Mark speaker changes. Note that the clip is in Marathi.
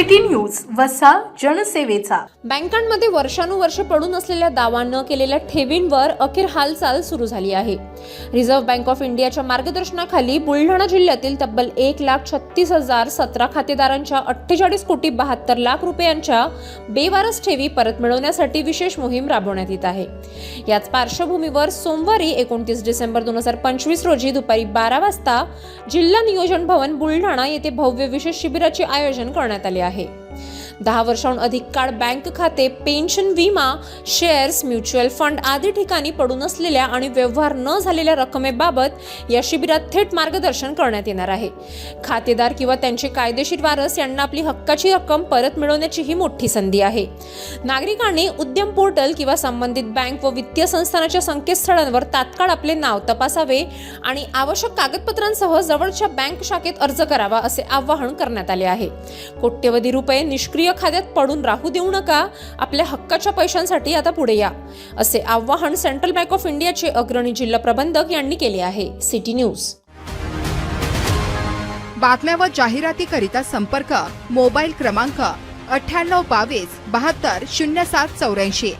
Speaker 1: वसा जनसेवेचा.
Speaker 2: बँकांमध्ये वर्षानुवर्ष पडून असलेल्या दावा न केलेल्या ठेवींवर अखेर हालचाल सुरू झाली आहे. रिझर्व्ह बँक ऑफ इंडियाच्या मार्गदर्शनाखाली बुलढाणा जिल्ह्यातील तब्बल एक लाख छत्तीस हजार सतरा खातेदारांच्या अठ्ठेचाळीस कोटी बहात्तर लाख रुपयांच्या बेवारस ठेवी परत मिळवण्यासाठी विशेष मोहीम राबवण्यात येत आहे. याच पार्श्वभूमीवर सोमवारी एकोणतीस डिसेंबर दोन हजार पंचवीस रोजी दुपारी बारा वाजता जिल्हा नियोजन भवन बुलढाणा येथे भव्य विशेष शिबिराचे आयोजन करण्यात आले आहे. आहे. दहा वर्षाहून अधिक काळ बँक खाते पेन्शन विमा शेअर्स म्युच्युअल फंड आदी ठिकाणी पडून असलेल्या आणि व्यवहार न झालेल्या रकमेबाबत या शिबिरात थेट मार्गदर्शन करण्यात येणार आहे. खातेदार किंवा त्यांचे कायदेशीर वारस यांना आपली हक्काची रक्कम परत मिळवण्याची ही मोठी संधी आहे. नागरिकांनी उद्यम पोर्टल किंवा संबंधित बँक व वित्तीय संस्थानाच्या संकेतस्थळांवर तात्काळ आपले नाव तपासावे आणि आवश्यक कागदपत्रांसह जवळच्या बँक शाखेत अर्ज करावा असे आवाहन करण्यात आले आहे. कोट्यवधी रुपये निष्क्रिय खात्यात पडून राहू देऊ नका. आपल्या हक्काच्या पैशांसाठी आता पुढे या. असे आवाहन सेंट्रल बँक ऑफ इंडियाचे अग्रणी जिल्हा प्रबंधक यांनी केले आहे. City news.
Speaker 3: बातम्या व जाहिरातीकरिता संपर्क. मोबाईल क्रमांक अठ्ठ्याण्णव बावीस बहात्तर शून्य सात चौऱ्याऐंशी.